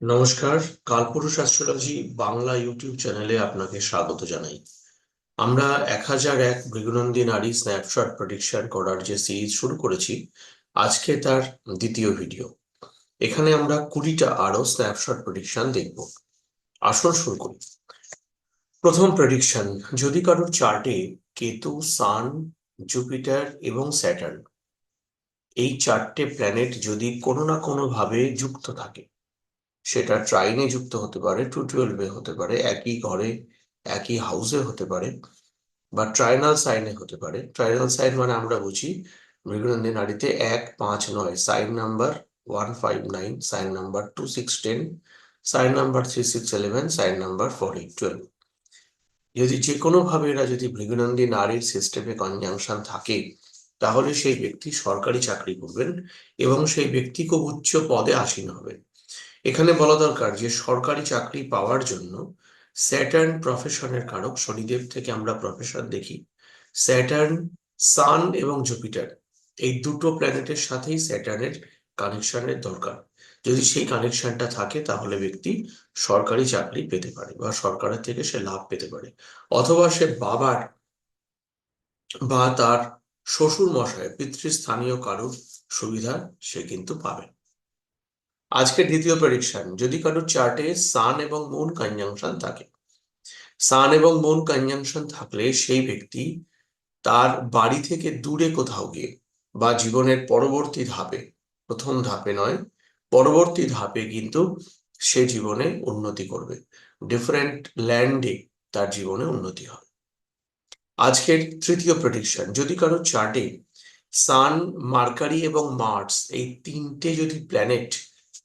নমস্কার, কালপুরুষ astrology Bangla YouTube চ্যানেলে আপনাকে স্বাগত জানাই। আমরা এক হাজার এক মৃগনন্দী নারী স্ন্যাপশট প্রেডিকশন করার যে সিরিজ শুরু করেছি, আজকে তার দ্বিতীয় ভিডিও। এখানে আমরা কুড়িটা আরও স্ন্যাপশট প্রেডিকশন দেখব। আসল শুরু করি। প্রথম প্রেডিকশন, যদি কারোর চার্টে কেতু, সান, জুপিটার এবং স্যাটার্ন, এই চারটে প্ল্যানেট যদি কোনো না কোনোভাবে যুক্ত থাকে সেটা ট্রাইনে যুক্ত হতে পারে টু টুয়েলভে হতে পারে, একই ঘরে, একই হাউসে হতে পারে বা ট্রাইনাল সাইনে হতে পারে। ট্রাইনাল সাইন মানে আমরা বুঝি মৃগনন্দী নারীতে এক, পাঁচ, নয়। Sign number one five nine sign number two six ten sign number three six eleven sign number four eight twelve যদি যে কোনোভাবে এরা যদি মৃগনন্দী নারীর সিস্টেমে কনজাংশন থাকে, তাহলে সেই ব্যক্তি সরকারি চাকরি করবেন এবং সেই ব্যক্তি খুব উচ্চ পদে আসীন হবেন। এখানে বলা দরকার যে, সরকারি চাকরি পাওয়ার জন্য স্যাটার্ন প্রফেশনের কারক শনিদেব থেকে আমরা প্রফেশন দেখি। স্যাটার্ন সান এবং জুপিটার এই দুটো প্ল্যানেটের সাথেই স্যাটার্নের কানেকশনের দরকার। যদি সেই কানেকশনটা থাকে, তাহলে ব্যক্তি সরকারি চাকরি পেতে পারে বা সরকারের থেকে সে লাভ পেতে পারে। অথবা সে বাবার বা তার শ্বশুর মশাই পিতৃস্থানীয় কারুর সুবিধা সে কিন্তু পাবে। আজকের দ্বিতীয় প্রেডিকশন যদি কারোর চার্টে সান এবং মুন কনজাংশন থাকে সান এবং মুন কনজাংশন থাকলে সেই ব্যক্তি তার বাড়ি থেকে দূরে কোথাও গিয়ে বা জীবনের পরবর্তী ধাপে, প্রথম ধাপে নয়, পরবর্তী ধাপে কিন্তু সে জীবনে উন্নতি করবে। ডিফারেন্ট ল্যান্ডে তার জীবনে উন্নতি হবে। আজকের তৃতীয় প্রেডিকশন যদি কারও চার্টে সান মার্কারি এবং মার্স এই তিনটে যদি প্ল্যানেট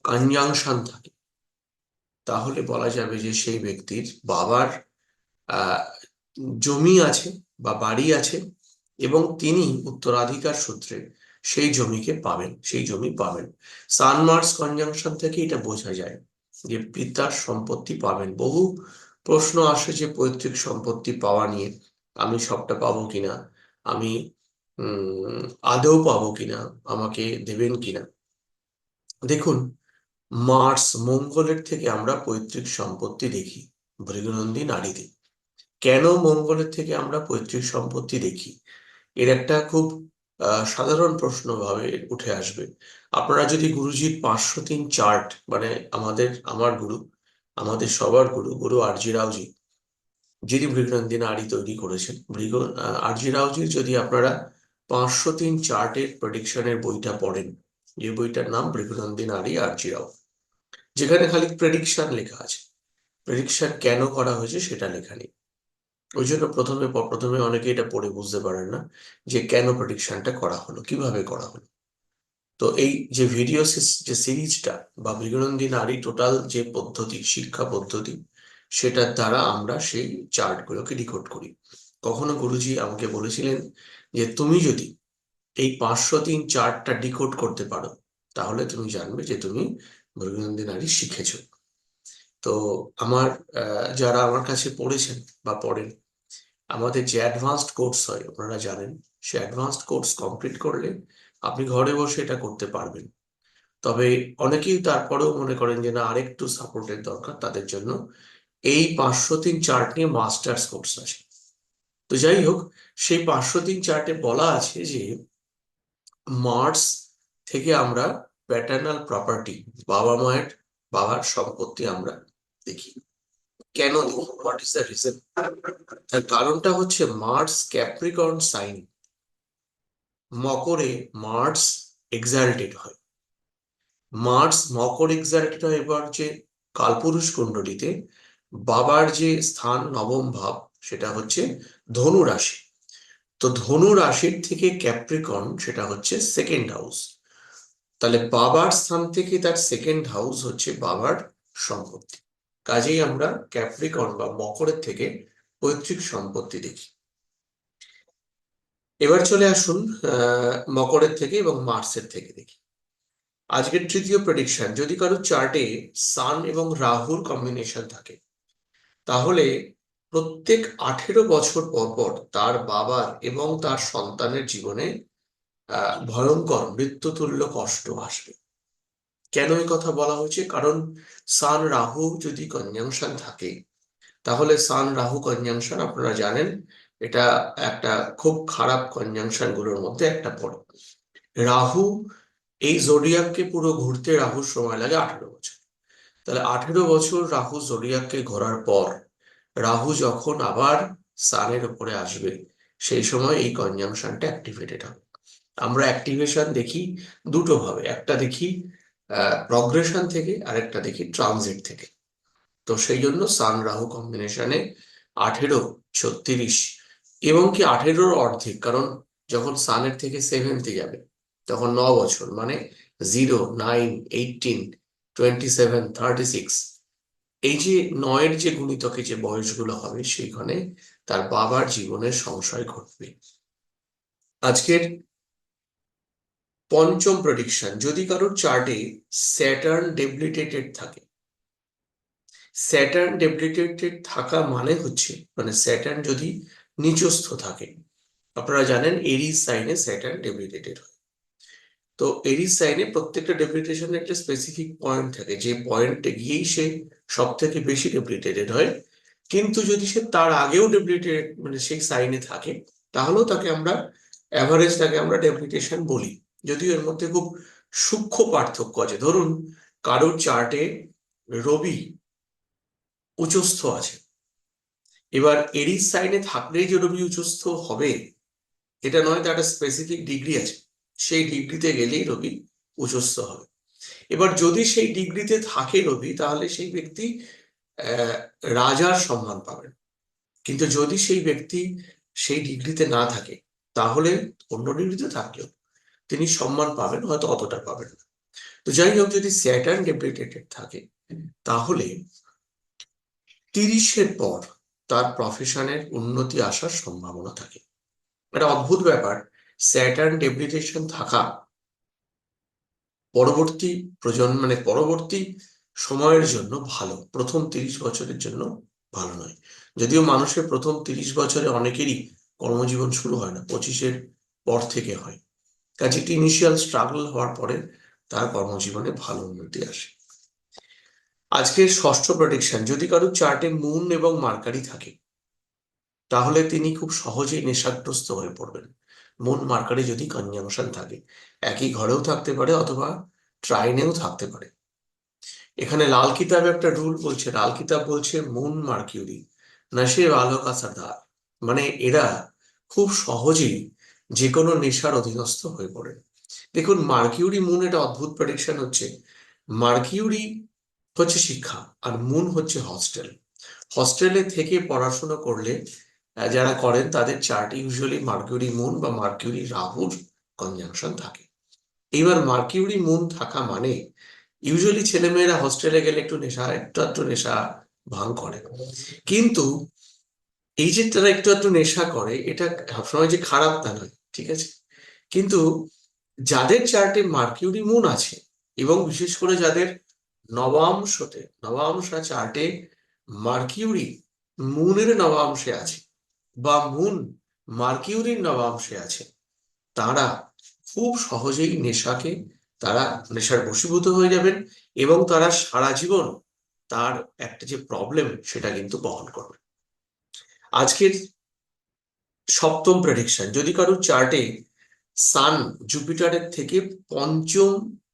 কনজাংশন থাকে। তাহলে বলা যাবে যে সেই ব্যক্তির বাবার জমি আছে বা বাড়ি আছে এবং তিনি উত্তরাধিকার সূত্রে সেই জমিকে পাবেন, সেই জমি পাবেন। সানমার্স কনজাংশন থেকে এটা বোঝা যায় যে পিতার সম্পত্তি পাবেন। বহু প্রশ্ন আসে যে পৈতৃক সম্পত্তি পাওয়া নিয়ে, আমি সবটা পাবো কিনা? আমি, উম, আদৌ পাবো কিনা? আমাকে দেবেন কিনা? দেখুন মার্স মঙ্গলের থেকে আমরা পৈতৃক সম্পত্তি দেখি, ভৃগুনন্দী নারীতে। কেন মঙ্গলের থেকে আমরা পৈতৃক সম্পত্তি দেখি? এর একটা খুব সাধারণ প্রশ্ন ভাবে উঠে আসবে। আপনারা যদি গুরুজির পাঁচশো তিন চার্ট মানে আমাদের, আমার গুরু, আমাদের সবার গুরু গুরু আরজি রাওজি যিনি ভৃগুনন্দী নারী তৈরি করেছেন, ভৃগু আরজি রাওজির যদি আপনারা পাঁচশো তিন চার্টের প্রেডিকশনের বইটা পড়েন যে বইটার নাম ভৃগুনন্দী নারী আরজি রাও যেখানে খালি প্রেডিকশন লেখা আছে। প্রেডিকশন কেন করা হয়েছে সেটা লেখা নেই। ওই জন্য প্রথমে প্রথমে অনেকে এটা পড়ে বুঝতে পারেন না যে কেন প্রেডিকশনটা করা হলো, কীভাবে করা হলো। তো এই যে ভিডিও যে সিরিজটা বা মৃগনন্দী নারী টোটাল যে পদ্ধতি, শিক্ষা পদ্ধতি, সেটার দ্বারা আমরা সেই চার্টগুলোকে ডিকোড করি। কখনো গুরুজি আমাকে বলেছিলেন যে তুমি যদি এই পাঁচশো তিন চার্টটা ডিকোড করতে পারো, তাহলে তুমি জানবে যে তুমি মৃগনন্দী নারী শিখেছ। তো আমার যারা আমার কাছে পড়েছেন বা পড়েন, আমাদের যে অ্যাডভান্সড কোর্স হয় আপনারা জানেন, সে অ্যাডভান্সড কোর্স কমপ্লিট করলে আপনি ঘরে বসে এটা করতে পারবেন। তবে অনেকেই তারপরেও মনে করেন যে না, আরেকটু সাপোর্টের দরকার তাদের জন্য। এই পাঁচশো তিন চার্ট নিয়ে মাস্টার্স কোর্স আছে। তো যাই হোক, সেই পাঁচশো তিন চার্টে বলা আছে যে মার্স থেকে আমরা প্যাটার্নাল প্রপার্টি বাবা মায়ের বাবার সম্পত্তি আমরা দেখি। কেন হোয়াট ইজ দ্য রিজন তার কারণটা হচ্ছে মার্স ক্যাপ্রিকর্ন সাইন মকরে মার্স এক্সাল্টেড হয়। মার্স মকর এক্সাল্টেড হয় এবার যে কালপুরুষ কুণ্ডলিতে, বাবার যে স্থান নবম ভাব, সেটা হচ্ছে ধনু রাশি তো ধনু রাশির থেকে ক্যাপ্রিকর্ন সেটা হচ্ছে সেকেন্ড হাউস তাহলে বাবার স্থান থেকে তার সেকেন্ড হাউস হচ্ছে বাবার সম্পত্তি। কাজেই আমরা ক্যাপ্রিকন বা মকরের থেকে পৈতৃক সম্পত্তি দেখি। এবার চলে আসুন মকরের থেকে এবং মার্সের থেকে দেখি। আজকের তৃতীয় প্রেডিকশন যদি কারও চার্টে সান এবং রাহুর কম্বিনেশন থাকে, তাহলে প্রত্যেক আঠেরো বছর পর পর তার বাবার এবং তার সন্তানের জীবনে ভয়ঙ্কর মৃত্যুতুল্য কষ্ট আসবে। কেন এই কথা বলা হয়েছে? কারণ সান রাহু যদি কনজাংশন থাকে, তাহলে সান রাহু কনজাংশন আপনারা জানেন, এটা একটা খুব খারাপ কনজাংশনগুলোর মধ্যে একটা পড়ে। রাহু, এই জোডিয়াককে পুরো ঘুরতে রাহুর সময় লাগে আঠেরো বছর। তাহলে আঠেরো বছর রাহু জোডিয়াককে ঘোরার পর রাহু যখন আবার সানের উপরে আসবে, সেই সময় এই কনজাংশনটা অ্যাক্টিভেটেড হবে। আমরা অ্যাক্টিভেশন দেখি দুটো ভাবে, একটা দেখি প্রগ্রেশন থেকে আরেকটা দেখি ট্রানজিট থেকে। তো সেই জন্য সান রাহু কম্বিনেশনে আঠেরো, ছত্রিশ এবং কি আঠেরোর অর্ধেক, কারণ যখন সানের থেকে সেভেন্থে যাবে, তখন ন বছর মানে zero nine eighteen twenty seven thirty six এই যে নয়ের যে গুণিতকে যে বয়সগুলো হবে সেইখানে তার বাবার জীবনের সংশয় ঘটবে। আজকের পঞ্চম প্রেডিকশন যদি কারোর চার্টে স্যাটার্ন ডেবিলিটেটেড থাকে স্যাটার্ন ডেবিলিটেটেড থাকা মানে হচ্ছে মানে স্যাটার্ন যদি নিচস্থ থাকে, আপনারা জানেন এরি সাইনে স্যাটার্ন ডেবিলিটেটেড হয়। তো এরিস সাইনে প্রত্যেকটা ডেবিলিটেশনের একটা স্পেসিফিক পয়েন্ট থাকে। যে পয়েন্টে গিয়েই সে সব থেকে বেশি ডেবিলিটেটেড হয়। কিন্তু যদি সে তার আগেও ডেবিলিটেড মানে সেই সাইনে থাকে, তাহলেও তাকে আমরা অ্যাভারেজ তাকে আমরা ডেবিলিটেশন বলি। যদিও এর মধ্যে খুব সূক্ষ্ম পার্থক্য আছে। ধরুন, কারোর চার্টে রবি উচ্চস্থ আছে। এবার এরিস সাইনে থাকলেই যে রবি উচ্চস্থ হবে, এটা নয়, তার একটা স্পেসিফিক ডিগ্রি আছে। সেই ডিগ্রিতে গেলেই রবি উচ্চস্থ হবে। এবার যদি সেই ডিগ্রিতে থাকে রবি, তাহলে সেই ব্যক্তি রাজার সম্মান পাবেন। কিন্তু যদি সেই ব্যক্তি সেই ডিগ্রিতে না থাকে, তাহলে অন্য ডিগ্রিতে থাকলেও তিনি সম্মান পাবেন, হয়তো অতটা পাবেন না। তো যাই হোক, যদি স্যাটার্ন ডেপ্রিটেটেড থাকে, তাহলে তিরিশের পর তার প্রফেশনের উন্নতি আসার সম্ভাবনা থাকে। একটা অদ্ভুত ব্যাপার স্যাটার্ন ডেপ্রিটেশন থাকা পরবর্তী প্রজন্ম মানে পরবর্তী সময়ের জন্য ভালো। প্রথম তিরিশ বছরের জন্য ভালো নয়। যদিও মানুষের প্রথম তিরিশ বছরে অনেকেরই কর্মজীবন শুরু হয় না, পঁচিশের পর থেকে হয়। কাজে একটি ইনিশিয়াল স্ট্রাগল হওয়ার পরে তার কর্মজীবনে ভালো উন্নতি আসে। আজকের ষষ্ঠ প্রডিকশন যদি কারও চার্টে মুন এবং মার্কারি থাকে, তাহলে তিনি খুব সহজেই নেশাগ্রস্ত হয়ে পড়বেন। মুন মার্কারি যদি কনজাংশন থাকে। একই ঘরেও থাকতে পারে অথবা ট্রাইনেও থাকতে পারে। এখানে লাল কিতাবে একটা রুল বলছে, লাল কিতাব বলছে মুন মার্কিউরি নশে আলো কা সর্দার মানে এরা খুব সহজেই যে কোনো নেশার অধীনস্থ হয়ে পড়ে। দেখুন, মার্কিউরি মুন এটা অদ্ভুত প্রেডিকশন হচ্ছে। মার্কিউরি হচ্ছে শিক্ষা আর মুন হচ্ছে হস্টেল হস্টেলে থেকে পড়াশোনা করলে যারা করেন, তাদের চার্ট ইউজুয়ালি মার্কিউরি মুন বা মার্কিউরি রাহুর কনজাংশন থাকে। এইবার মার্কিউরি মুন থাকা মানে ইউজুয়ালি ছেলেমেয়েরা হস্টেলে গেলে একটু নেশা, একটু একটু নেশা ভাঙ করে। কিন্তু এই যে তারা একটু একটু নেশা করে, এটা সবসময় যে খারাপ তা নয়, ঠিক আছে? কিন্তু যাদের চার্টে মার্কিউরি মুন আছে এবং বিশেষ করে যাদের নবাংশতে, নবাংশা চার্টে মার্কিউরি মুনের নবাংশে আছে বা মুন মার্কিউরির নবাংশে আছে। তারা খুব সহজেই নেশাকে, তারা নেশার বশীভূত হয়ে যাবেন এবং তারা সারা জীবন তার একটা যে প্রবলেম সেটা কিন্তু বহন করবে। আজকের সপ্তম প্রেডিকশন যদি কারোর চার্টে সান জুপিটারের থেকে পঞ্চম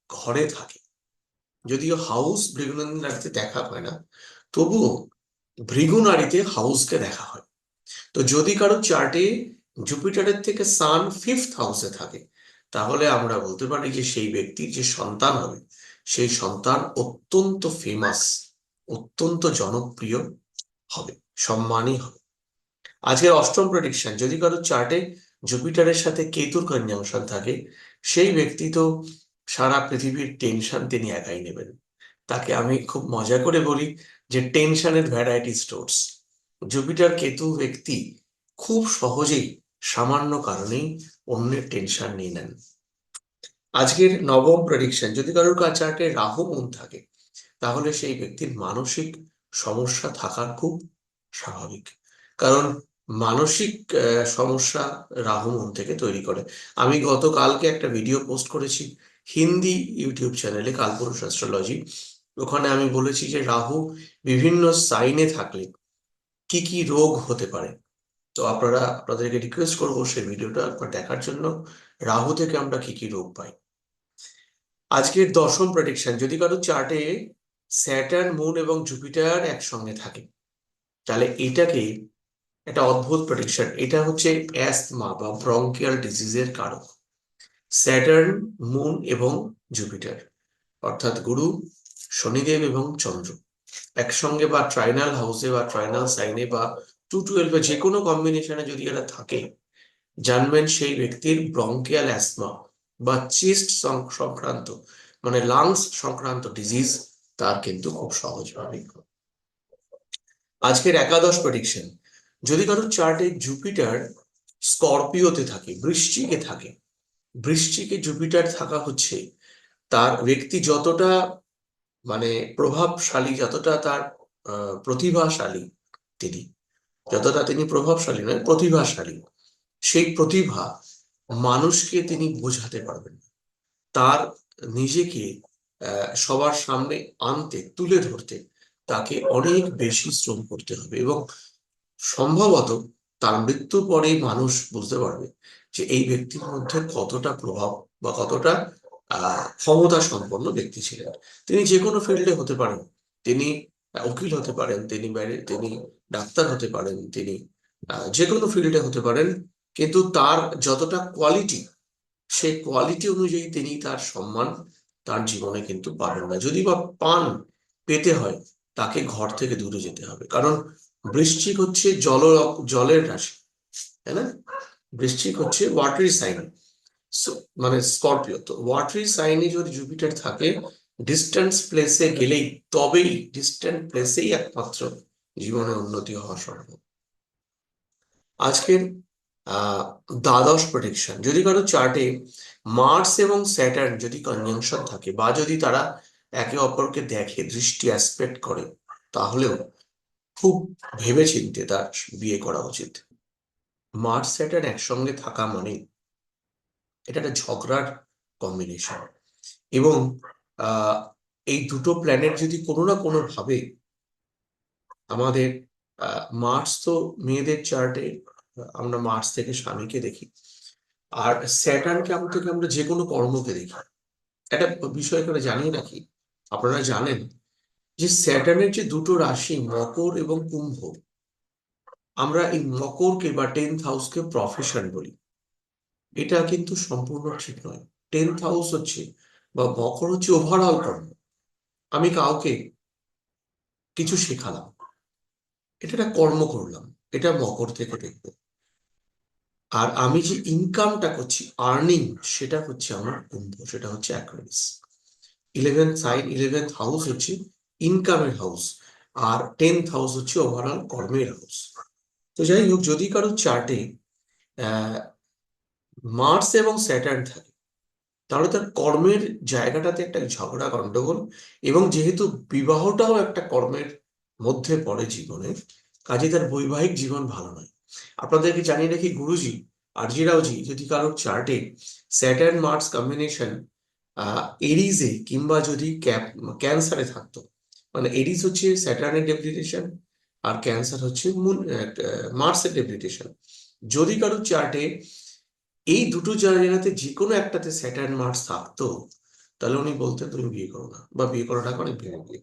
ঘরে থাকে, যদিও হাউস ভৃগুনন্দী নারীতে দেখা হয় না, তবুও ভৃগু নারীতে হাউসকে দেখা হয়। তো যদি কারও চার্টে জুপিটারের থেকে সান ফিফথ হাউসে থাকে, তাহলে আমরা বলতে পারি যে সেই ব্যক্তির যে সন্তান হবে, সেই সন্তান অত্যন্ত ফেমাস অত্যন্ত জনপ্রিয় হবে সম্মানই হবে। আজকের অষ্টম প্রেডিকশন যদি কারও চার্টে জুপিটারের সাথে কেতুর কনজাংশন থাকে, সেই ব্যক্তি তো সারা পৃথিবীর টেনশন তিনি একাই নেবেন। তাকে আমি খুব মজা করে বলি যে টেনশনের ভ্যারাইটি স্টোর্স জুপিটার কেতু ব্যক্তি খুব সহজেই সামান্য কারণেই অন্যের টেনশন নিয়ে নেন। আজকের নবম প্রেডিকশন যদি কারোর চার্টে রাহু মন থাকে, তাহলে সেই ব্যক্তির মানসিক সমস্যা থাকার খুব স্বাভাবিক। কারণ মানসিক সমস্যা রাহু মন থেকে তৈরি করে। আমি গতকালকে একটা ভিডিও পোস্ট করেছি হিন্দি ইউটিউব চ্যানেলে কালপুরুষ অ্যাস্ট্রোলজি ওখানে আমি বলেছি যে রাহু বিভিন্ন সাইনে থাকলে কি কি রোগ হতে পারে? তো আপনারা, আপনাদেরকে রিকোয়েস্ট করব সেই ভিডিওটা একবার দেখার জন্য। রাহু থেকে আমরা কি কি রোগ পাই? আজকের দশম প্রেডিকশন যদি কারও চার্টে স্যাটার্ন মুন এবং জুপিটার একসঙ্গে থাকে, তাহলে এটাকে একটা অদ্ভুত প্রেডিকশন এটা হচ্ছে অ্যাস্তমা বা ব্রঙ্কিয়াল ডিজিজের কারক। স্যাটার্ন মুন এবং জুপিটার অর্থাৎ গুরু, শনিদেব এবং চন্দ্র। একসঙ্গে বা ট্রাইনাল হাউসে বা ট্রাইনাল সাইনে বা টু টুয়েলভে যে কোনো কম্বিনেশনে যদি এরা থাকে, জানবেন সেই ব্যক্তির ব্রঙ্কিয়াল অ্যাসমা বা চেস্ট সংক্রান্ত মানে লাংস সংক্রান্ত ডিজিজ তার কিন্তু খুব সহজভাবে আজকের একাদশ প্রেডিকশন যদি কারোর চার্টে জুপিটার স্করপিওতে থাকে, বৃশ্চিকে থাকে, বৃশ্চিকে জুপিটার থাকা হচ্ছে, তার ব্যক্তি যতটা মানে প্রভাবশালী যতটা তার প্রতিভাশালী তিনি, যতটা তিনি প্রভাবশালী নয়, প্রতিভাশালী। সেই প্রতিভা মানুষকে তিনি বোঝাতে পারবেন তার নিজেকে সবার সামনে আনতে, তুলে ধরতে তাকে অনেক বেশি শ্রম করতে হবে এবং সম্ভবত তার মৃত্যুর পরেই মানুষ বুঝতে পারবে যে এই ব্যক্তির মধ্যে কতটা প্রভাব বা কতটা ক্ষমতা সম্পন্ন ব্যক্তি ছিলেন। তিনি যে কোনো ফিল্ডে হতে পারেন। তিনি উকিল হতে পারেন, তিনি তিনি ডাক্তার হতে পারেন, তিনি যে কোনো ফিল্ডে হতে পারেন। কিন্তু তার যতটা কোয়ালিটি সেই কোয়ালিটি অনুযায়ী তিনি তার সম্মান, তার জীবনে কিন্তু পাবেন না। যদি বা পান, পেতে হয়, তাকে ঘর থেকে দূরে যেতে হবে। কারণ বৃশ্চিক হচ্ছে জল জলের রাশি, তাই না? বৃশ্চিক হচ্ছে ওয়াটারি সাইন মানে স্করপিও তো ওয়াটারি সাইনে যদি জুপিটার থাকে ডিস্টেন্স প্লেসে গেলেই, তবেই ডিস্টেন্ট প্লেসেই একমাত্র জীবনে উন্নতি হওয়া সম্ভব। আজকের দ্বাদশ প্রেডিকশন যদি কারও চার্টে মার্স এবং স্যাটার্ন যদি কনজাংশন থাকে বা যদি তারা একে অপরকে দেখে, দৃষ্টি অ্যাসপেক্ট করে, তাহলেও খুব ভেবে চিনতে তার বিয়ে করা উচিত। মার্স স্যাটার্ন একসঙ্গে থাকা মানে এটা একটা ঝগড়ার কম্বিনেশন এবং এই দুটো প্ল্যানেট যদি কোনো না কোনো ভাবে আমাদের মার্স তো মেয়েদের চার্টে আমরা মার্স থেকে স্বামীকে দেখি, আর স্যাটার্নকে আমরা থেকে আমরা যে কোনো কর্মকে দেখি। একটা বিষয় করে জানিয়ে রাখি আপনারা জানেন যে স্যাটার্নের যে দুটো রাশি, মকর এবং কুম্ভ, আমরা এই মকরকে বা টেন্থ হাউসকে প্রফেশন বলি। এটা কিন্তু সম্পূর্ণ ঠিক নয়। টেন্থ হাউস হচ্ছে বা মকর হচ্ছে ওভারঅল কর্ম আমি কাউকে কিছু শেখালাম। এটা একটা কর্ম করলাম। এটা মকর থেকে দেখব। আর আমি যে ইনকামটা করছি আর্নিং সেটা হচ্ছে আমার কুম্ভ, সেটা হচ্ছে Aquarius eleventh side eleventh house হচ্ছে ইনকামের হাউস আর টেন্থ হাউস হচ্ছে ওভারঅল কর্মের হাউস তো যাই হোক, যদি কারও চার্টে মার্স এবং স্যাটার্ন থাকে। তাহলে তার কর্মের জায়গাটাতে একটা ঝগড়া, গন্ডগোল এবং যেহেতু বিবাহটাও একটা কর্মের মধ্যে পড়ে জীবনে কাজে তার বৈবাহিক জীবন ভালো নয়। আপনাদেরকে জানিয়ে রাখি, গুরুজি আরজি রাওজি যদি কারও চার্টে স্যাটার্ন মার্স কম্বিনেশন এরিজে কিংবা যদি ক্যান্সারে থাকতো মানে এরিজ হচ্ছে স্যাটার্নের ডেপ্লিটেশন আর ক্যান্সার হচ্ছে মুন মার্সের ডেপ্লিটেশন যদি কারও চার্টে এই দুটো জায়গাতে যে কোনো একটাতে স্যাটার্ন মার্স থাকতো, তাহলে উনি বলতেন, তুমি বিয়ে করো না। বা বিয়ে করাটা অনেক ভেবে বিয়ে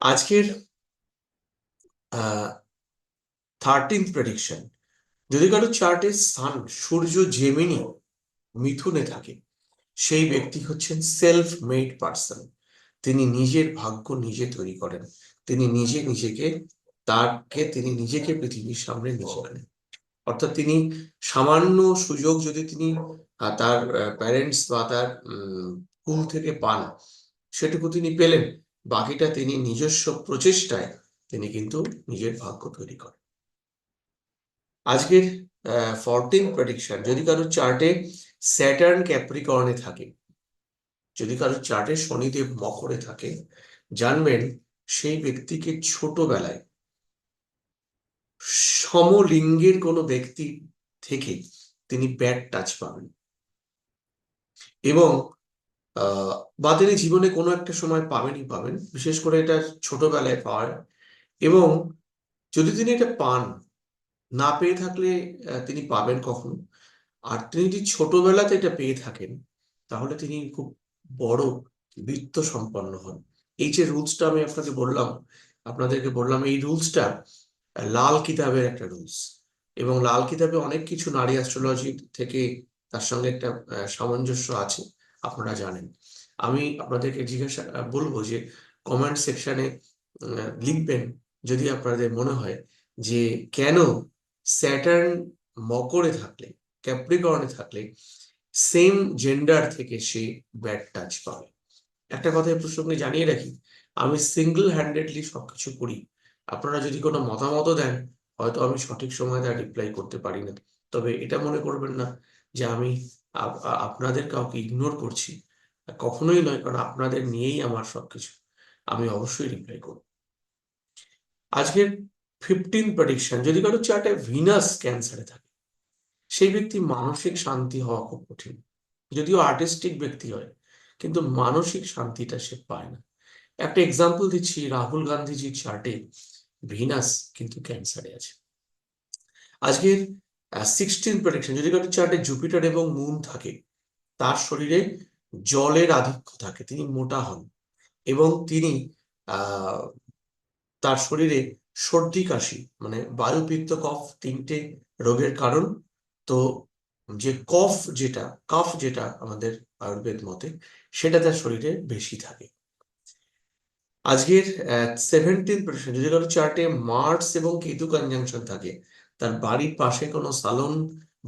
আজকের থার্টিন্থ প্রেডিকশন যদি কারও চার্টে সান সূর্য জেমিনি মিথুনে থাকে, সেই ব্যক্তি হচ্ছেন সেলফ মেড পার্সন তিনি নিজের ভাগ্য নিজে তৈরি করেন। তিনি নিজে নিজেকে, তারকে, তিনি নিজেকে পৃথিবীর সামনে নিয়ে আনেন অর্থাৎ তিনি সামান্য সুযোগ যদি তিনি তার প্যারেন্টস বা তার কুল থেকে পান, সেটুকু তিনি পেলেন। বাকিটা তিনি নিজস্ব প্রচেষ্টায় তিনি কিন্তু নিজের ভাগ্য তৈরি করেন। আজকের ফরটিন প্রেডিকশন যদি কারও চার্টে স্যাটার্ন ক্যাপ্রিকর্নে থাকে, যদি কারও চার্টে শনিদেব মকরে থাকে, জানবেন সেই ব্যক্তিকে ছোটবেলায় সমলিঙ্গের কোনো ব্যক্তি থেকে তিনি ব্যাড টাচ পাবেন। এবং বা তিনি জীবনে কোনো একটা সময় পাবেনই পাবেন, বিশেষ করে এটা ছোটবেলায় পাওয়ার। এবং যদি তিনি এটা পান, না পেয়ে থাকলে তিনি পাবেন কখনো। আর তিনি যদি ছোটবেলাতে এটা পেয়ে থাকেন, তাহলে তিনি খুব বড় বৃত্ত সম্পন্ন হন। এই যে রুলসটা আমি আপনাকে বললাম, আপনাদেরকে বললাম, এই রুলসটা লাল কিতাবের একটা রুলস এবং লাল কিতাবে অনেক কিছু নারী অ্যাস্ট্রোলজি থেকে তার সঙ্গে একটা সামঞ্জস্য আছে, আপনারা জানেন। আমি আপনাদেরকে জিজ্ঞাসা, বলব যে কমেন্ট সেকশনে লিখবেন যদি আপনাদের মনে হয় যে কেন স্যাটার্ন মকরে থাকলে ক্যাপ্রিকর্নে থাকলে সেম জেন্ডার থেকে সে ব্যাড টাচ পাবে। একটা কথা এই প্রসঙ্গে জানিয়ে রাখি, আমি সিঙ্গেল হ্যান্ডেডলি সবকিছু করি। আপনারা যদি কোনো মতামতও দেন, হয়তো আমি সঠিক সময় তার রিপ্লাই করতে পারি না। তবে এটা মনে করবেন না যে আমি আপনাদের কাউকে ইগনোর করছি। কখনোই নয়, কারণ আপনাদের নিয়েই আমার সবকিছু। আমি অবশ্যই রিপ্লাই করব। আজকের ফিফটিন প্রেডিকশন যদি কারও চার্টে ভিনাস ক্যান্সারে থাকে, সেই ব্যক্তি মানসিক শান্তি হওয়া খুব কঠিন। যদিও আর্টিস্টিক ব্যক্তি হয়, কিন্তু মানসিক শান্তিটা সে পায় না। একটা এক্সাম্পল দিচ্ছি, রাহুল গান্ধীজির চার্টে ভিনাস কিন্তু ক্যান্সারে আছে। আজকের সিক্সটিন প্রোটেকশন যদি কারও চার্টে জুপিটার এবং মুন থাকে, তার শরীরে জলের আধিক্য থাকে, তিনি মোটা হন এবং তিনি তার শরীরে সর্দি, কাশি মানে বায়ু পিত্ত কফ তিনটে রোগের কারণ। তো যে কফ যেটা, কাফ যেটা আমাদের আয়ুর্বেদ মতে, সেটা তার শরীরে বেশি থাকে। আজকের সেভেন্টিন কারও চার্টে মার্স এবং কেতু কনজাংশন থাকে, তার বাড়ির পাশে কোনো সালন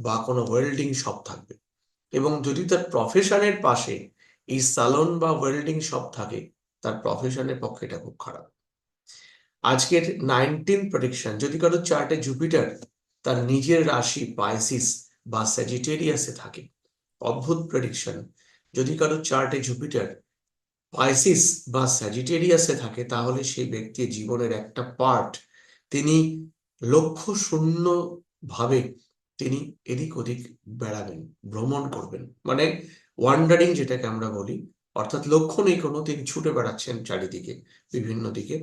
বা কোনো ওয়েল্ডিং শপ থাকবে। এবং যদি তার প্রফেশনের পাশে এই সালন বা ওয়েল্ডিং শপ থাকে, তার প্রফেশনের পক্ষে এটা খুব খারাপ। আজকের নাইনটিন প্রেডিকশন যদি কারও চার্টে জুপিটার তার নিজের রাশি পাইসিস বা স্যাজিটেরিয়াসে থাকে, অদ্ভুত প্রেডিকশন যদি কারও চার্টে জুপিটার পাইসিস বা স্যাজিটেরিয়াসে থাকে, তাহলে সেই ব্যক্তির জীবনের একটা পার্ট। তিনি লক্ষ্য শূন্য ভাবে তিনি এদিক ওদিক বেড়াবেন, ভ্রমণ করবেন। মানে ওয়ান্ডারিং যেটাকে আমরা বলি, অর্থাৎ লক্ষ্য নেই কোনো, তিনি ছুটে বেড়াচ্ছেন চারিদিকে, বিভিন্ন দিকে।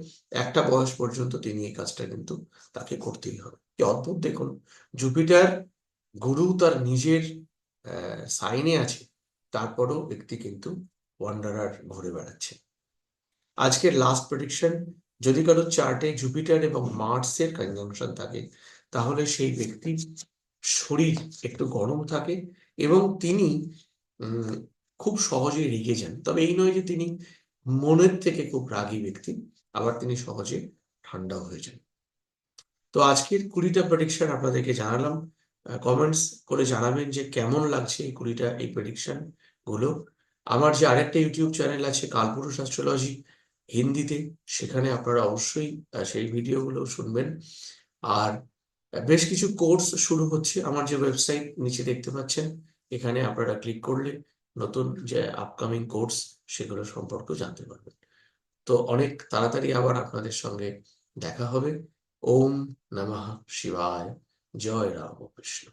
একটা বয়স পর্যন্ত তিনি এই কাজটা কিন্তু তাকে করতেই হবে। কি অদ্ভুত, দেখুন। জুপিটার গুরু তার নিজের সাইনে আছে, তারপরও ব্যক্তি কিন্তু ওয়ান্ডারার ঘুরে বেড়াচ্ছে। আজকের লাস্ট প্রেডিকশন যদি কারও চার্টে জুপিটার এবং মার্সের কনজাংশন থাকে, তাহলে সেই ব্যক্তির শরীর একটু গরম থাকে এবং তিনি খুব সহজেই রেগে যান। তবে এই নয় যে তিনি মনের থেকে খুব রাগী ব্যক্তি, আবার তিনি সহজে ঠান্ডা হয়ে যান। তো আজকের কুড়িটা প্রেডিকশন আপনাদেরকে জানালাম। কমেন্টস করে জানাবেন যে কেমন লাগছে এই কুড়িটা, এই প্রেডিকশনগুলো। আমার যে আরেকটা ইউটিউব চ্যানেল আছে কালপুরুষ অ্যাস্ট্রোলজি, হিন্দিতে, সেখানে আপনারা অবশ্যই সেই ভিডিওগুলো শুনবেন। আর বেশ কিছু কোর্স শুরু হচ্ছে আমার যে ওয়েবসাইট, নিচে দেখতে পাচ্ছেন। এখানে আপনারা ক্লিক করলে নতুন যে আপকামিং কোর্স, সেগুলো সম্পর্কে জানতে পারবেন। তো অনেক তাড়াতাড়ি আবার আপনাদের সঙ্গে দেখা হবে। ওম নমঃ শিবায়। জয় রাম কৃষ্ণ